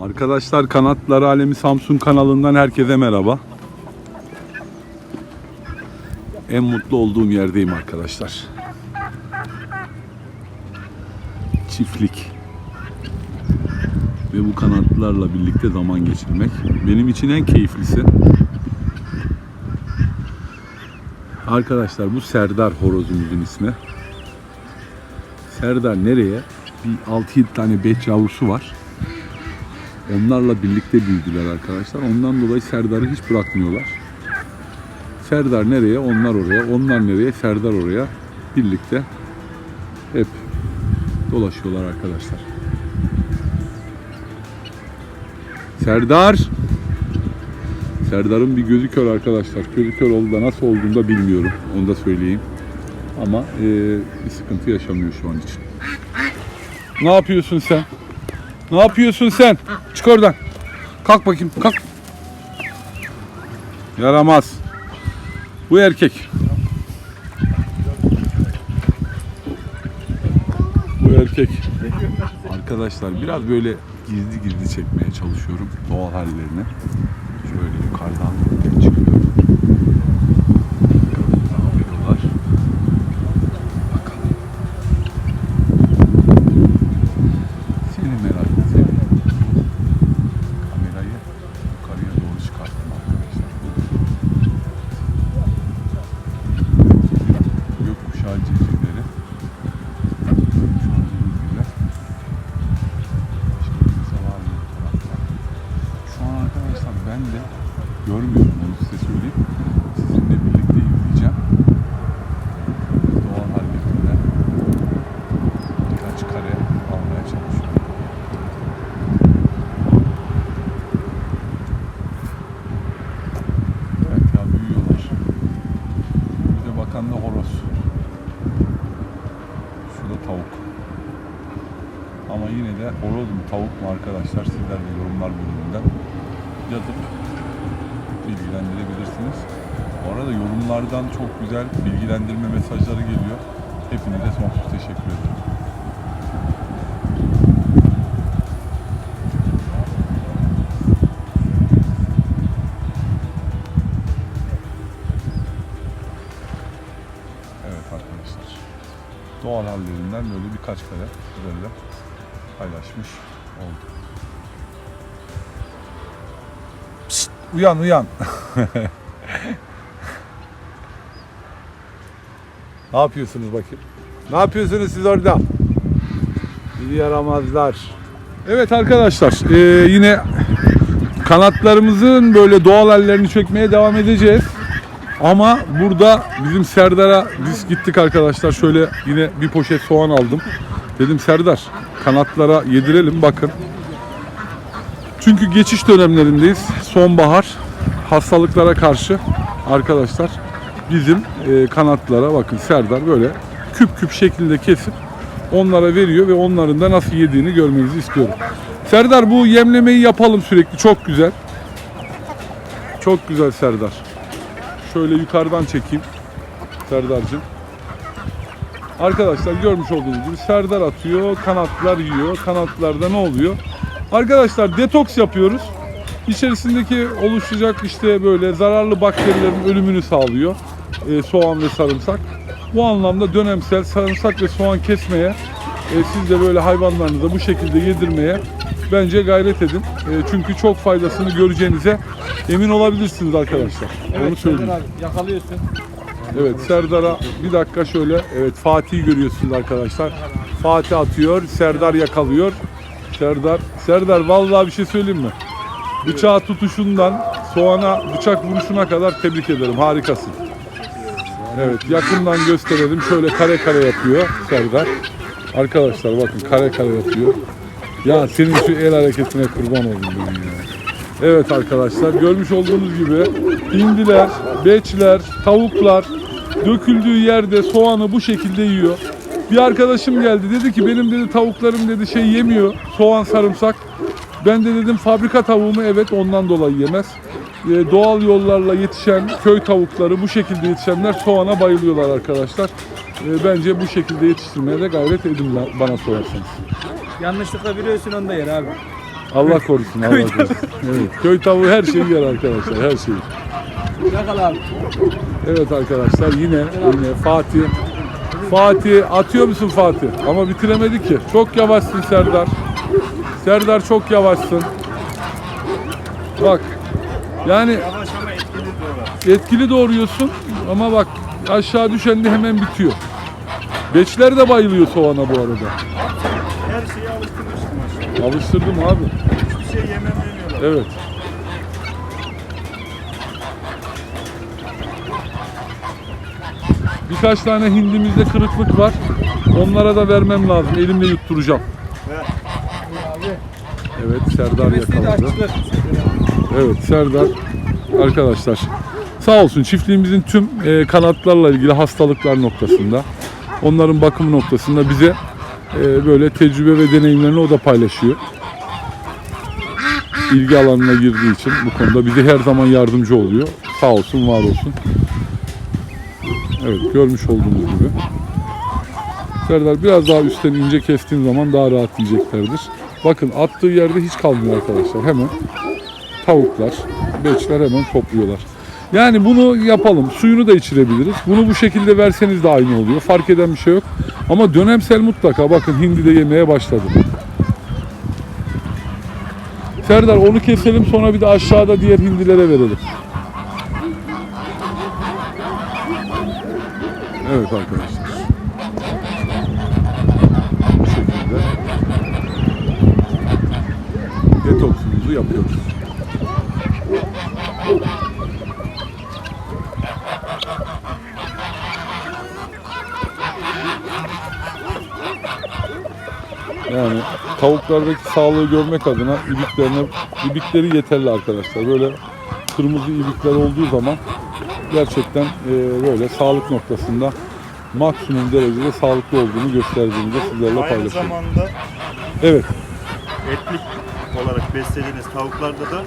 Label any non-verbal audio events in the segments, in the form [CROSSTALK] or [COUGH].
Arkadaşlar Kanatlar Alemi Samsun kanalından herkese merhaba. En mutlu olduğum yerdeyim arkadaşlar. Çiftlik. Ve bu kanatlarla birlikte zaman geçirmek benim için en keyiflisi. Arkadaşlar bu Serdar horozumuzun ismi. Serdar nereye? Bir 6-7 tane beç yavrusu var. Onlarla birlikte büyüdüler arkadaşlar. Ondan dolayı Serdar'ı hiç bırakmıyorlar. Serdar nereye? Onlar oraya. Onlar nereye? Serdar oraya. Birlikte hep dolaşıyorlar arkadaşlar. Serdar! Serdar'ın bir gözü kör arkadaşlar. Gözü kör oldu da nasıl olduğunu da bilmiyorum. Onu da söyleyeyim. Ama eee, bir sıkıntı yaşamıyor şu an için. Ne yapıyorsun sen? Ne yapıyorsun sen? Çık oradan. Kalk bakayım. Kalk. Yaramaz. Bu erkek. Bu erkek. Arkadaşlar biraz böyle gizli gizli çekmeye çalışıyorum doğal hallerini. Şöyle yukarıdan çıkıyorum. Ne yapıyorlar? Bakalım. Seni merak ediyorum. Kamerayı yukarıya doğru çıkarttım arkadaşlar. Gökkuşağı civcivleri. Görmüş olduğunuz gibi. Başka kimse var mı bu tarafta? Şu an arkadaşlar ben de görmüyorum onu size söyleyeyim. Sizinle birlikte izleyeceğim. Doğal hareketinden birkaç kare almaya çalışıyorum. Evet ya büyüyorlar. Bir de bakan da horoz. Şu da tavuk. Yine de horoz mu tavuk mu arkadaşlar sizler de yorumlar bölümünden yazıp bilgilendirebilirsiniz. Bu arada yorumlardan çok güzel bilgilendirme mesajları geliyor. Hepinize sonsuz teşekkür ederim. Evet arkadaşlar. Doğal hallerinden böyle birkaç kare sizlerle paylaşmış olduk. Pişt, uyan uyan. [LAUGHS] ne yapıyorsunuz bakayım? Ne yapıyorsunuz siz orada? İyi yaramazlar. Evet arkadaşlar eee, yine kanatlarımızın böyle doğal hallerini çekmeye devam edeceğiz. Ama burada bizim Serdar'a biz gittik arkadaşlar. Şöyle yine bir poşet soğan aldım. Dedim Serdar kanatlara yedirelim bakın. Çünkü geçiş dönemlerindeyiz. Sonbahar hastalıklara karşı arkadaşlar bizim e, kanatlara bakın Serdar böyle küp küp şeklinde kesip onlara veriyor ve onların da nasıl yediğini görmenizi istiyorum. Serdar bu yemlemeyi yapalım sürekli çok güzel. Çok güzel Serdar. Şöyle yukarıdan çekeyim Serdar'cığım. Arkadaşlar görmüş olduğunuz gibi Serdar atıyor, kanatlar yiyor. Kanatlarda ne oluyor? Arkadaşlar detoks yapıyoruz. İçerisindeki oluşacak işte böyle zararlı bakterilerin ölümünü sağlıyor. Ee, soğan ve sarımsak. Bu anlamda dönemsel sarımsak ve soğan kesmeye, e, siz de böyle hayvanlarınıza bu şekilde yedirmeye bence gayret edin. E, çünkü çok faydasını göreceğinize emin olabilirsiniz arkadaşlar. Onu söyleyeyim. Abi yakalıyorsun. Evet Serdar'a bir dakika şöyle. Evet Fatih'i görüyorsunuz arkadaşlar. Fatih atıyor, Serdar yakalıyor. Serdar, Serdar vallahi bir şey söyleyeyim mi? Bıçağı tutuşundan soğana bıçak vuruşuna kadar tebrik ederim. Harikasın. Evet yakından gösterelim. Şöyle kare kare yapıyor Serdar. Arkadaşlar bakın kare kare yapıyor. Ya senin şu el hareketine kurban oldum ya. Evet arkadaşlar görmüş olduğunuz gibi hindiler, beçler, tavuklar döküldüğü yerde soğanı bu şekilde yiyor. Bir arkadaşım geldi dedi ki benim dedi tavuklarım dedi şey yemiyor soğan sarımsak. Ben de dedim fabrika tavuğu mu? Evet ondan dolayı yemez. Ee, doğal yollarla yetişen köy tavukları bu şekilde yetişenler soğana bayılıyorlar arkadaşlar. Ee, bence bu şekilde yetiştirmeye de gayret edin ba- bana sorarsanız. Yanlışlıkla biliyorsun onu da yer abi. Allah korusun, Allah korusun. Evet, köy tavuğu her şeyi yer arkadaşlar, her şeyi. Yakala abi. Evet arkadaşlar yine yine Fatih. Fatih atıyor musun Fatih? Ama bitiremedi ki. Çok yavaşsın Serdar. Serdar çok yavaşsın. Bak. Yani Yavaş ama etkili etkili doğruyorsun ama bak aşağı düşende hemen bitiyor. Beçler de bayılıyor soğana bu arada. Her şeyi alıştırmıştım aşağı. Alıştırdım abi. Hiçbir şey yemem demiyorlar. Evet. Birkaç tane hindimizde kırıklık var. Onlara da vermem lazım. Elimle yutturacağım. Evet Serdar yakaladı. Evet Serdar arkadaşlar sağ olsun çiftliğimizin tüm e, kanatlarla ilgili hastalıklar noktasında onların bakım noktasında bize e, böyle tecrübe ve deneyimlerini o da paylaşıyor. İlgi alanına girdiği için bu konuda bize her zaman yardımcı oluyor. Sağ olsun, var olsun. Evet, görmüş olduğunuz gibi. Serdar biraz daha üstten ince kestiğin zaman daha rahat yiyeceklerdir. Bakın attığı yerde hiç kalmıyor arkadaşlar. Hemen tavuklar, beçler hemen topluyorlar. Yani bunu yapalım. Suyunu da içirebiliriz. Bunu bu şekilde verseniz de aynı oluyor. Fark eden bir şey yok. Ama dönemsel mutlaka bakın hindi de yemeye başladı. Serdar onu keselim sonra bir de aşağıda diğer hindilere verelim. Evet arkadaşlar. Bu şekilde detoksumuzu yapıyoruz. Yani tavuklardaki sağlığı görmek adına ibiklerine ibikleri yeterli arkadaşlar. Böyle kırmızı ibikler olduğu zaman gerçekten e, böyle sağlık noktasında maksimum derecede sağlıklı olduğunu gösterdiğini de sizlerle Aynı paylaşıyorum. zamanda Evet. etlik olarak beslediğiniz tavuklarda da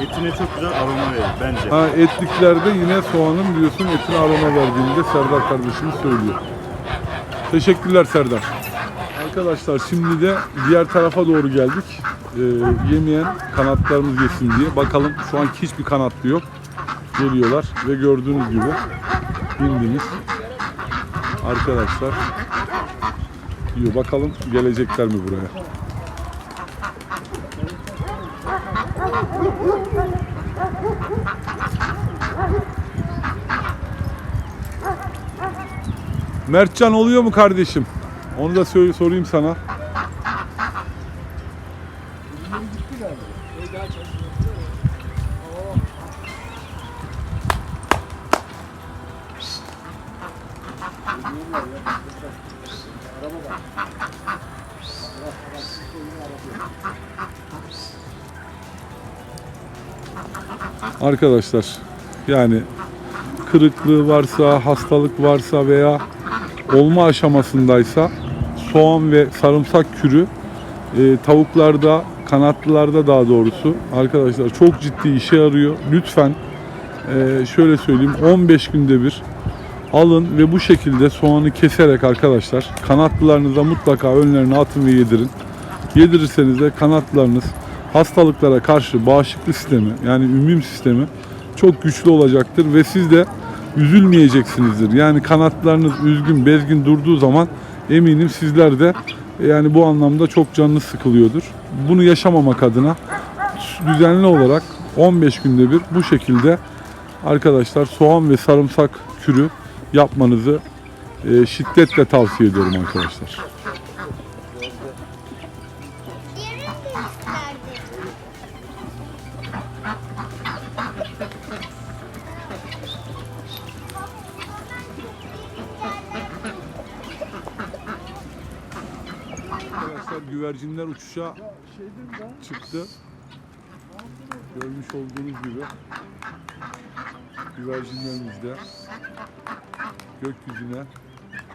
etine çok güzel aroma verir bence. Ha, etliklerde yine soğanın diyorsun etin aroma verdiğini de Serdar kardeşimiz söylüyor. Teşekkürler Serdar. Arkadaşlar şimdi de diğer tarafa doğru geldik. Ee, yemeyen kanatlarımız yesin diye. Bakalım şu an hiçbir kanatlı yok. Geliyorlar ve gördüğünüz gibi bindiniz. Arkadaşlar diyor bakalım gelecekler mi buraya. Mertcan oluyor mu kardeşim? Onu da sorayım sana. Arkadaşlar yani kırıklığı varsa, hastalık varsa veya olma aşamasındaysa soğan ve sarımsak kürü e, tavuklarda, kanatlılarda daha doğrusu arkadaşlar çok ciddi işe yarıyor. Lütfen e, şöyle söyleyeyim 15 günde bir alın ve bu şekilde soğanı keserek arkadaşlar kanatlılarınıza mutlaka önlerine atın ve yedirin. Yedirirseniz de kanatlarınız hastalıklara karşı bağışıklık sistemi yani immün sistemi çok güçlü olacaktır ve siz de üzülmeyeceksinizdir. Yani kanatlarınız üzgün, bezgin durduğu zaman eminim sizler de yani bu anlamda çok canınız sıkılıyordur. Bunu yaşamamak adına düzenli olarak 15 günde bir bu şekilde arkadaşlar soğan ve sarımsak kürü yapmanızı e, şiddetle tavsiye ediyorum arkadaşlar. Arkadaşlar güvercinler uçuşa çıktı. Görmüş olduğunuz gibi güvercinlerimiz de gökyüzüne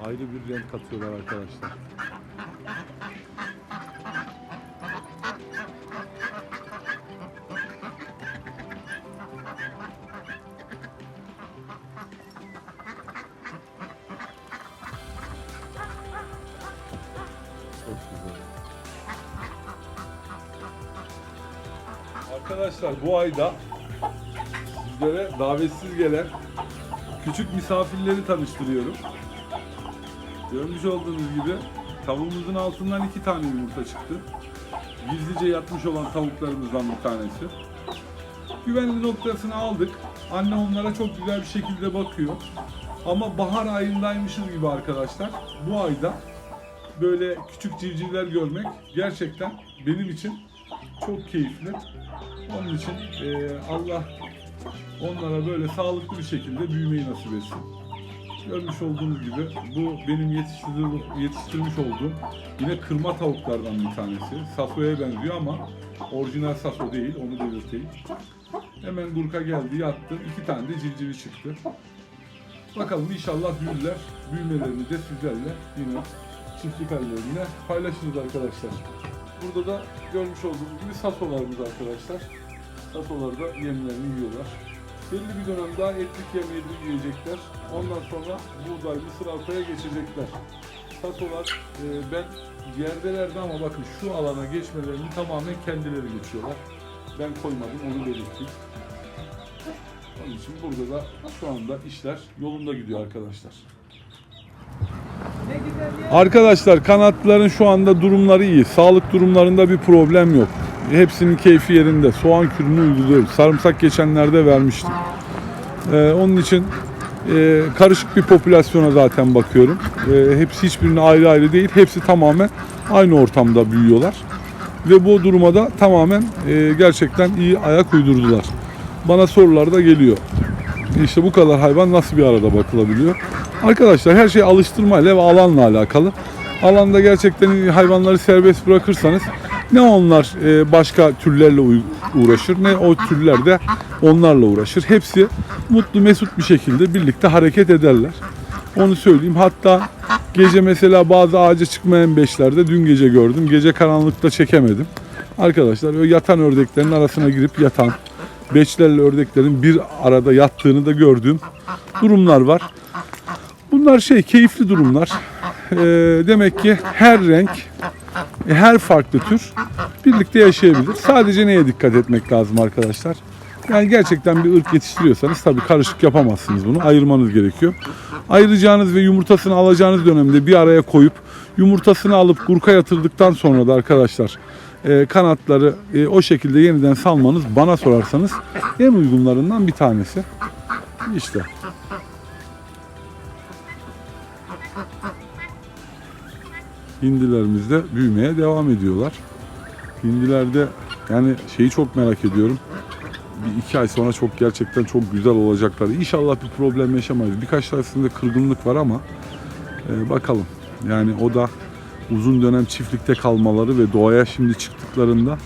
ayrı bir renk katıyorlar arkadaşlar. Arkadaşlar bu ayda sizlere davetsiz gelen küçük misafirleri tanıştırıyorum. Görmüş olduğunuz gibi tavuğumuzun altından iki tane yumurta çıktı. Gizlice yatmış olan tavuklarımızdan bir tanesi. Güvenli noktasını aldık. Anne onlara çok güzel bir şekilde bakıyor. Ama bahar ayındaymışız gibi arkadaşlar. Bu ayda böyle küçük civcivler görmek gerçekten benim için çok keyifli. Onun için eee, Allah onlara böyle sağlıklı bir şekilde büyümeyi nasip etsin. Görmüş olduğunuz gibi bu benim yetiştirmiş olduğum yine kırma tavuklardan bir tanesi. Saso'ya benziyor ama orijinal Saso değil onu belirteyim. Hemen Gurka geldi yattı. iki tane de civcivi çıktı. Bakalım inşallah büyürler. Büyümelerini de sizlerle yine çiftlik hallerinde paylaşırız arkadaşlar. Burada da görmüş olduğunuz gibi sasolarımız arkadaşlar. Sasolar da yemlerini yiyorlar. Belli bir dönem daha etlik yemlerini yiyecekler. Ondan sonra buğday, mısır arpaya geçecekler. Sasolar e, ben yerdelerdi ama bakın şu alana geçmelerini tamamen kendileri geçiyorlar. Ben koymadım onu belirteyim. Onun için burada da şu anda işler yolunda gidiyor arkadaşlar. Arkadaşlar kanatların şu anda durumları iyi. Sağlık durumlarında bir problem yok. Hepsinin keyfi yerinde. Soğan kürünü uyguluyoruz. Sarımsak geçenlerde vermiştim. Ee, onun için e, karışık bir popülasyona zaten bakıyorum. Ee, hepsi hiçbirine ayrı ayrı değil. Hepsi tamamen aynı ortamda büyüyorlar. Ve bu duruma da tamamen e, gerçekten iyi ayak uydurdular. Bana sorular da geliyor. İşte bu kadar hayvan nasıl bir arada bakılabiliyor? Arkadaşlar her şey alıştırmayla ve alanla alakalı. Alanda gerçekten hayvanları serbest bırakırsanız ne onlar e, başka türlerle uğraşır ne o türler de onlarla uğraşır. Hepsi mutlu mesut bir şekilde birlikte hareket ederler. Onu söyleyeyim. Hatta gece mesela bazı ağaca çıkmayan beşlerde dün gece gördüm. Gece karanlıkta çekemedim. Arkadaşlar o yatan ördeklerin arasına girip yatan beçlerle ördeklerin bir arada yattığını da gördüğüm durumlar var. Bunlar şey keyifli durumlar. Ee, demek ki her renk, her farklı tür birlikte yaşayabilir. Sadece neye dikkat etmek lazım arkadaşlar? Yani gerçekten bir ırk yetiştiriyorsanız tabii karışık yapamazsınız bunu. Ayırmanız gerekiyor. Ayıracağınız ve yumurtasını alacağınız dönemde bir araya koyup yumurtasını alıp gurka yatırdıktan sonra da arkadaşlar e, kanatları e, o şekilde yeniden salmanız bana sorarsanız en uygunlarından bir tanesi. İşte. Hindilerimiz de büyümeye devam ediyorlar. Hindilerde yani şeyi çok merak ediyorum. Bir iki ay sonra çok gerçekten çok güzel olacaklar. İnşallah bir problem yaşamayız. Birkaç tanesinde kırgınlık var ama e, bakalım. Yani o da uzun dönem çiftlikte kalmaları ve doğaya şimdi çıktıklarında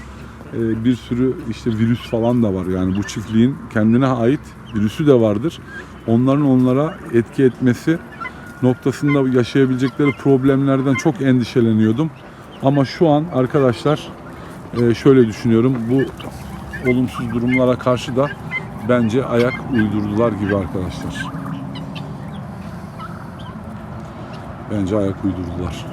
e, bir sürü işte virüs falan da var. Yani bu çiftliğin kendine ait virüsü de vardır. Onların onlara etki etmesi noktasında yaşayabilecekleri problemlerden çok endişeleniyordum. Ama şu an arkadaşlar e, şöyle düşünüyorum. Bu olumsuz durumlara karşı da bence ayak uydurdular gibi arkadaşlar. Bence ayak uydurdular.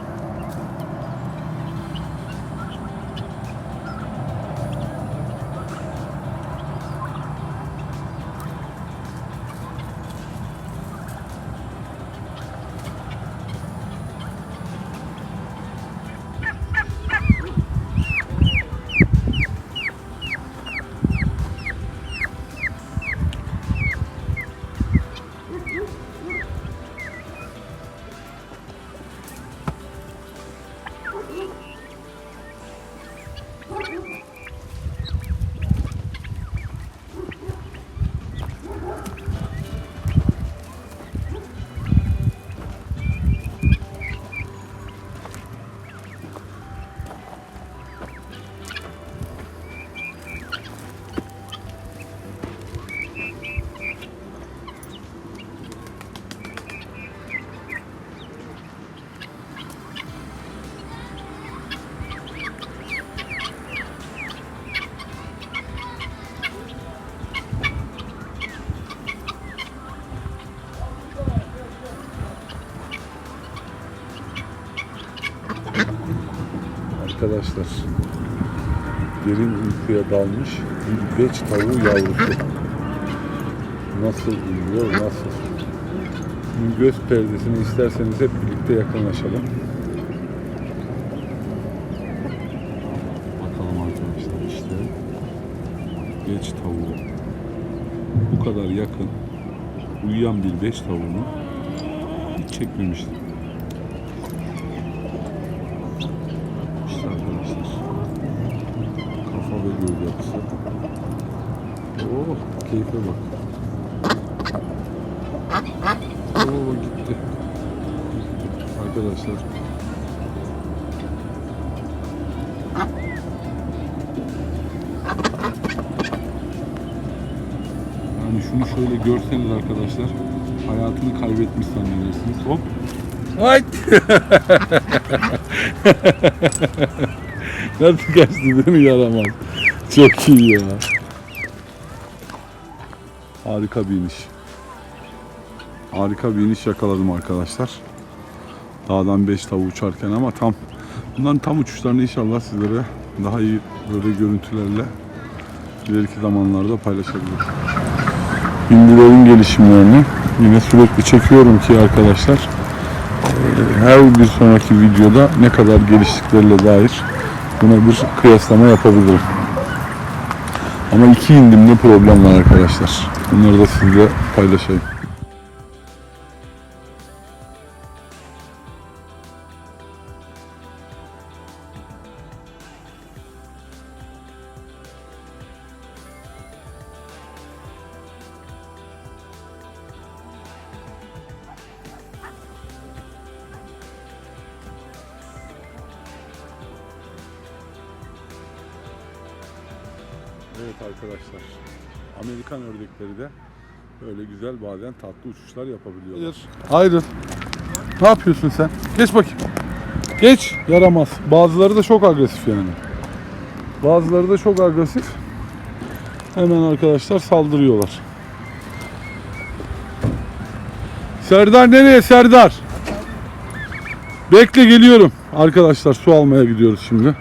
Arkadaşlar derin uykuya dalmış bir beç tavuğu yavrusu. Nasıl uyuyor, nasıl? Şimdi göz perdesini isterseniz hep birlikte yakınlaşalım. Bakalım arkadaşlar işte. Beç tavuğu. Bu kadar yakın uyuyan bir beç tavuğunu hiç çekmemiştim. İşte arkadaşlar. Kafa ve gövde yapısı. Oh keyfe bak. Oo gitti. Arkadaşlar. Yani şunu şöyle görseniz arkadaşlar hayatını kaybetmiş zannedersiniz. Hop. Hayt. [LAUGHS] Nasıl kaçtı değil mi yaramaz? Çok iyi ya. Harika bir iniş. Harika bir iniş yakaladım arkadaşlar. Dağdan 5 tavuğu uçarken ama tam bunların tam uçuşlarını inşallah sizlere daha iyi böyle görüntülerle ileriki zamanlarda paylaşabiliriz. Hindilerin gelişimlerini yine sürekli çekiyorum ki arkadaşlar her bir sonraki videoda ne kadar geliştiklerine dair buna bir kıyaslama yapabilirim. Ama iki hindimde problem var arkadaşlar. Bunları da sizle paylaşayım. Evet arkadaşlar. Amerikan ördekleri de böyle güzel bazen tatlı uçuşlar yapabiliyorlar. Hayır. Ne yapıyorsun sen? Geç bakayım. Geç. Yaramaz. Bazıları da çok agresif yani. Bazıları da çok agresif. Hemen arkadaşlar saldırıyorlar. Serdar nereye Serdar? Bekle geliyorum. Arkadaşlar su almaya gidiyoruz şimdi.